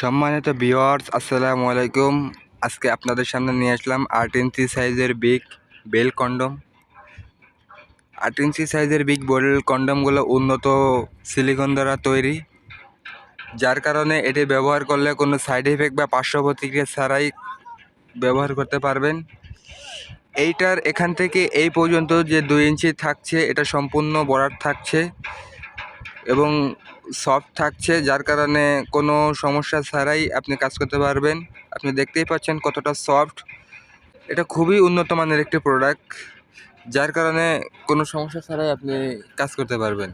সম্মানিত ভিওয়ার্স আসসালামু আলাইকুম। আজকে আপনাদের সামনে নিয়ে আসলাম আট ইঞ্চি সাইজের বিগ বেল কন্ডম। আট ইঞ্চি সাইজের বিগ বেল কন্ডমগুলো উন্নত সিলিকন দ্বারা তৈরি। যার কারণে এটি ব্যবহার করলে কোনো সাইড এফেক্ট বা পার্শ্ব প্রতিক্রিয়া ছাড়াই ব্যবহার করতে পারবেন। এইটার এখান থেকে এই পর্যন্ত যে দুই ইঞ্চি থাকছে, এটা সম্পূর্ণ বরাট থাকছে। এবং সফট থাকছে, যার কারণে কোনো সমস্যা ছাড়াই আপনি কাজ করতে পারবেন। আপনি দেখতেই পাচ্ছেন কতটা সফট এটা খুবই উন্নত মানের একটি প্রোডাক্ট যার কারণে কোনো সমস্যা ছাড়াই আপনি কাজ করতে পারবেন।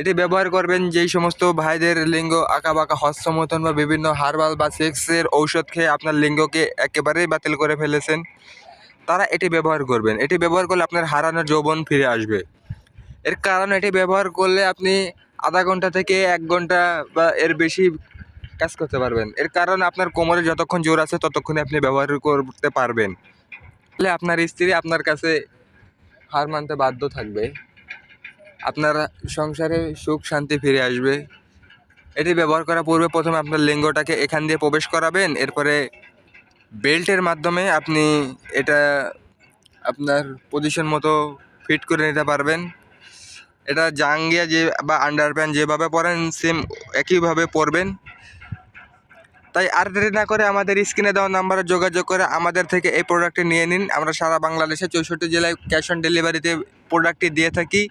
এটি ব্যবহার করবেন যেই সমস্ত ভাইদের লিঙ্গ আঁকা বাঁকা হস্তমতন বা বিভিন্ন হার্বাল বা সেক্সের ঔষধ খেয়ে আপনার লিঙ্গকে একেবারেই বাতিল করে ফেলেছেন, তারা এটি ব্যবহার করবেন। এটি ব্যবহার করলে আপনার হারানো যৌবন ফিরে আসবে। এর কারণ এটি ব্যবহার করলে আপনি আধা ঘণ্টা থেকে এক ঘণ্টা বা এর বেশি কাজ করতে পারবেন। এর কারণ আপনার কোমরে যতক্ষণ জোর আছে ততক্ষণে আপনি ব্যবহার করতে পারবেন। তাহলে আপনার স্ত্রী আপনার কাছে হার মানতে বাধ্য থাকবে। আপনার সংসারে সুখ, শান্তি ফিরে আসবে। এটি ব্যবহার করার পূর্বে প্রথমে আপনার লিঙ্গটাকে এখান দিয়ে প্রবেশ করাবেন। এরপরে বেল্টের মাধ্যমে আপনি এটা আপনার পজিশন মতো ফিট করে নিতে পারবেন। এটা জাঙ্গিয়া যে বা আন্ডার প্যান্ট যেভাবে পরেন সেম একইভাবে পরবেন। তাই আর দেরি না করে আমাদের স্ক্রিনে দেওয়া নাম্বারে যোগাযোগ করে আমাদের থেকে এই প্রোডাক্টটি নিয়ে নিন। আমরা সারা বাংলাদেশে চৌষট্টি জেলায় ক্যাশ অন ডেলিভারিতে প্রোডাক্টটি দিয়ে থাকি।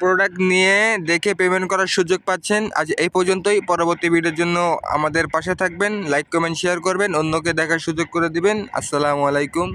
প্রোডাক্ট নিয়ে দেখে পেমেন্ট করার সুযোগ পাচ্ছেন। আজ এই পর্যন্তই। পরবর্তী ভিডিওর জন্য আমাদের পাশে থাকবেন। লাইক কমেন্ট শেয়ার করবেন। অন্যকে দেখার সুযোগ করে দিবেন। আসসালামু আলাইকুম।